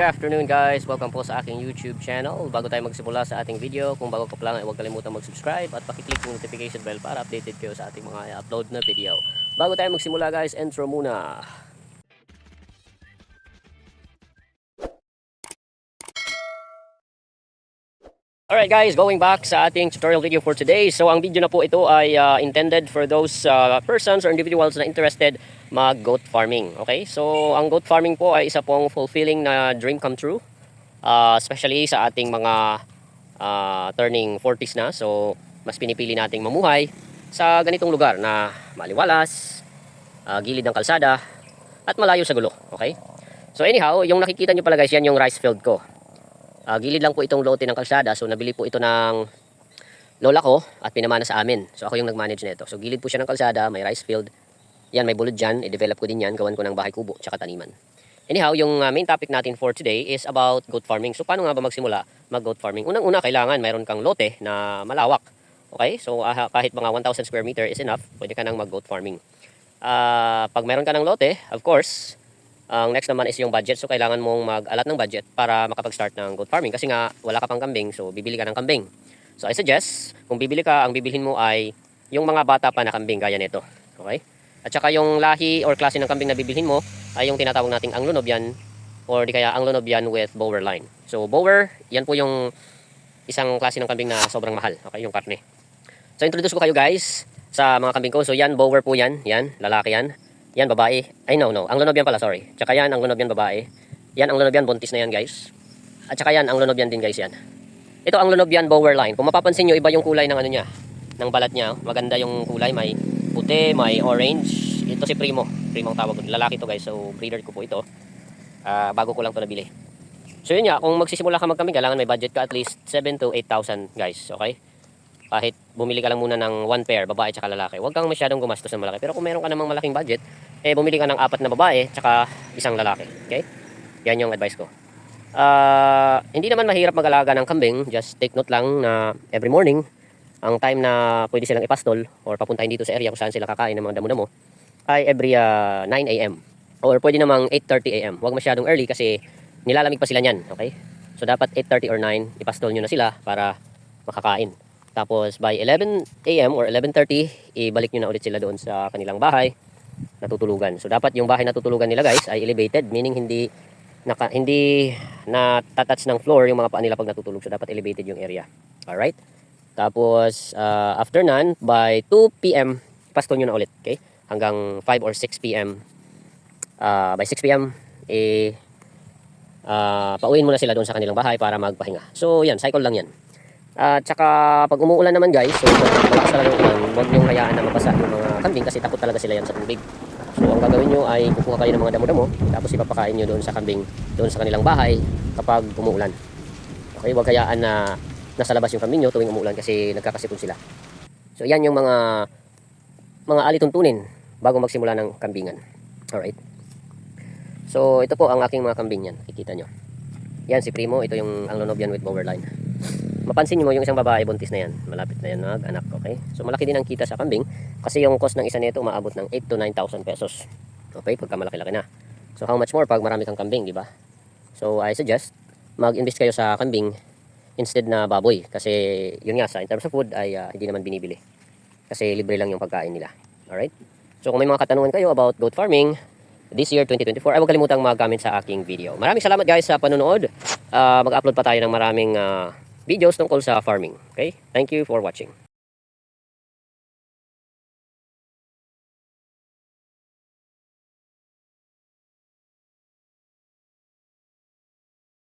Good afternoon guys, welcome po sa aking YouTube channel. Bago tayo magsimula sa ating video, kung bago ka pa lang ay huwag kalimutan mag-subscribe at pakiclick yung notification bell para updated kayo sa ating mga upload na video. Bago tayo magsimula guys, intro muna. Alright guys, going back sa ating tutorial video for today. So ang video na po ito ay uh, intended for those uh, persons or individuals na interested mag goat farming. Okay? So ang goat farming po ay isa pong fulfilling na dream come true. Uh, especially sa ating mga uh, turning 40s na. So mas pinipili nating mamuhay sa ganitong lugar na maliwalas, uh, gilid ng kalsada, at malayo sa gulo. Okay? So anyhow, yung nakikita nyo pala guys, yan yung rice field ko. Uh, gilid lang po itong lote ng kalsada. So nabili po ito ng lola ko at pinamana sa amin. So ako yung nag-manage nito. So gilid po siya ng kalsada, may rice field. Yan, may bulod dyan. I-develop ko din yan. Gawan ko ng bahay kubo, tsaka taniman. Anyhow, yung uh, main topic natin for today is about goat farming. So paano nga ba magsimula mag-goat farming? Unang-una, kailangan mayroon kang lote na malawak. Okay? So uh, kahit mga 1,000 square meter is enough, pwede ka nang mag-goat farming. Uh, pag mayroon ka ng lote, of course, ang next naman is yung budget. So, kailangan mong mag-alat ng budget para makapag-start ng goat farming. Kasi nga, wala ka pang kambing, so bibili ka ng kambing. So, I suggest, kung bibili ka, ang bibilhin mo ay yung mga bata pa na kambing gaya nito. Okay? At saka yung lahi or klase ng kambing na bibilhin mo ay yung tinatawag nating Anglo Nubian or di kaya Anglo Nubian with Bower line. So, Bower, yan po yung isang klase ng kambing na sobrang mahal. Okay? Yung karne. So, introduce ko kayo guys sa mga kambing ko. So, yan, Bower po yan. Yan, lalaki yan. Yan, babae. Ay, no, no. Ang lunobyan pala, sorry. Tsaka yan, ang lunobyan babae. Yan, ang lunobyan, buntis na yan, guys. At tsaka yan, ang lunobyan din, guys, yan. Ito ang lunobyan bower line. Kung mapapansin nyo, iba yung kulay ng ano niya. Ng balat niya. Maganda yung kulay. May puti, may orange. Ito si Primo. Primo ang tawag. Lalaki to, guys. So, breeder ko po ito. Ah, bago ko lang to nabili. So, yun nga. Kung magsisimula ka magkambing, kailangan may budget ka at least 7 to 8,000, guys. Okay? kahit bumili ka lang muna ng one pair, babae tsaka lalaki, huwag kang masyadong gumastos ng malaki. Pero kung meron ka namang malaking budget, eh bumili ka ng apat na babae tsaka isang lalaki. Okay? Yan yung advice ko. Uh, hindi naman mahirap mag-alaga ng kambing. Just take note lang na every morning, ang time na pwede silang ipastol or papuntahin dito sa area kung saan sila kakain ng mga damo-damo ay every uh, 9 a.m. Or pwede namang 8.30 a.m. Huwag masyadong early kasi nilalamig pa sila niyan. Okay? So dapat 8.30 or 9, ipastol nyo na sila para makakain. Tapos by 11 a.m. or 11.30, ibalik nyo na ulit sila doon sa kanilang bahay natutulugan. So dapat yung bahay natutulugan nila guys ay elevated, meaning hindi naka, hindi na touch ng floor yung mga paa nila pag natutulog. So dapat elevated yung area. Alright? Tapos uh, after nun, by 2 p.m., pastol nyo na ulit. Okay? Hanggang 5 or 6 p.m. Uh, by 6 p.m., eh, uh, pauwiin mo na sila doon sa kanilang bahay para magpahinga. So yan, cycle lang yan. At uh, saka pag umuulan naman guys, so malakas talaga ulan, huwag niyong hayaan na mabasa yung mga kambing kasi takot talaga sila yan sa tubig. So ang gagawin nyo ay kukuha kayo ng mga damo-damo, tapos ipapakain nyo doon sa kambing, doon sa kanilang bahay kapag umuulan. Okay, huwag hayaan na nasa labas yung kambing nyo tuwing umuulan kasi nagkakasipon sila. So yan yung mga mga alituntunin bago magsimula ng kambingan. Alright. So ito po ang aking mga kambing yan, kikita nyo. Yan si Primo, ito yung ang Lonobian with Bower line mapansin niyo mo yung isang babae buntis na yan. Malapit na yan mag anak okay? So malaki din ang kita sa kambing kasi yung cost ng isa nito umaabot ng 8 to 9,000 pesos. Okay pagka malaki-laki na. So how much more pag marami kang kambing di ba? So I suggest mag-invest kayo sa kambing instead na baboy kasi yun nga sa in terms of food ay uh, hindi naman binibili kasi libre lang yung pagkain nila. Alright? So kung may mga katanungan kayo about goat farming this year 2024 ay huwag kalimutang mag-comment sa aking video. Maraming salamat guys sa panonood. Uh, mag-upload pa tayo ng maraming uh, videos tungkol sa farming. Okay? Thank you for watching.